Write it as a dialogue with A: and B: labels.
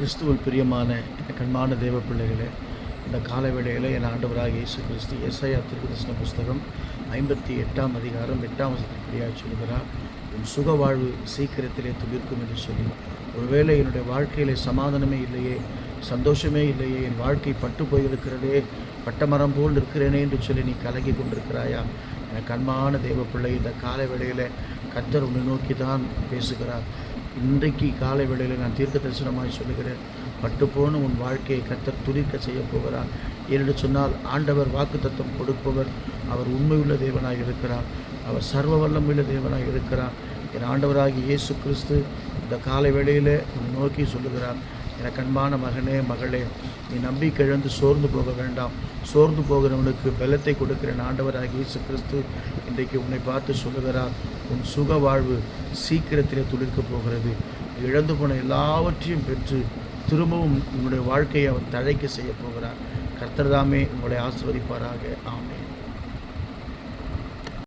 A: கிறிஸ்துவல் பிரியமான கண்மான தேவ பிள்ளைகளே இந்த கால வேளையில் என் ஆண்டவராக இயேசு கிறிஸ்து எஸ்ஐயா திருக்கதர்சன புஸ்தகம் ஐம்பத்தி எட்டாம் அதிகாரம் எட்டாம் வசதிப்படியாக சொல்கிறார் உன் சுக வாழ்வு சீக்கிரத்திலே துளிர்க்கும் என்று சொல்லி. ஒருவேளை என்னுடைய வாழ்க்கையிலே சமாதானமே இல்லையே சந்தோஷமே இல்லையே என் வாழ்க்கை பட்டு போயிருக்கிறதே பட்டமரம் போல் இருக்கிறேனே என்று சொல்லி நீ கலங்கி கொண்டிருக்கிறாயா? என கண்மான தேவ பிள்ளை இந்த கால வேளையில் கத்தர் உன்னை நோக்கி தான் பேசுகிறார். இன்றைக்கு காலை வேளையில் நான் தீர்க்க தரிசனமாய் சொல்லுகிறேன். பட்டுப்போன உன் வாழ்க்கையை கத்தர் துதிக்க செய்ய போகிறார் என்று சொன்னால் ஆண்டவர் வாக்குத்தத்தம் கொடுப்பவர். அவர் உண்மையுள்ள தேவனாக இருக்கிறார். அவர் சர்வ வல்லமுள்ள தேவனாக இருக்கிறார். என் ஆண்டவராகி இயேசு கிறிஸ்து இந்த காலை வேளையில் நோக்கி சொல்லுகிறார். எனக்கு அன்பான மகனே மகளே நீ நம்பிக்கை இழந்து சோர்ந்து போக வேண்டாம். சோர்ந்து போகிறவனுக்கு பலத்தை கொடுக்கிறேன். ஆண்டவராகிய இயேசு கிறிஸ்து இன்றைக்கு உன்னை பார்த்து சொல்லுகிறார். உன் சுக வாழ்வு சீக்கிரத்திலே துளிர்க்கப் போகிறது. இழந்து போன எல்லாவற்றையும் பெற்று திரும்பவும் உன்னுடைய வாழ்க்கையை அவர் தழைக்க செய்ய போகிறார் கர்த்தர்தாமே உங்களை ஆசிர்வதிப்பாராக. ஆமே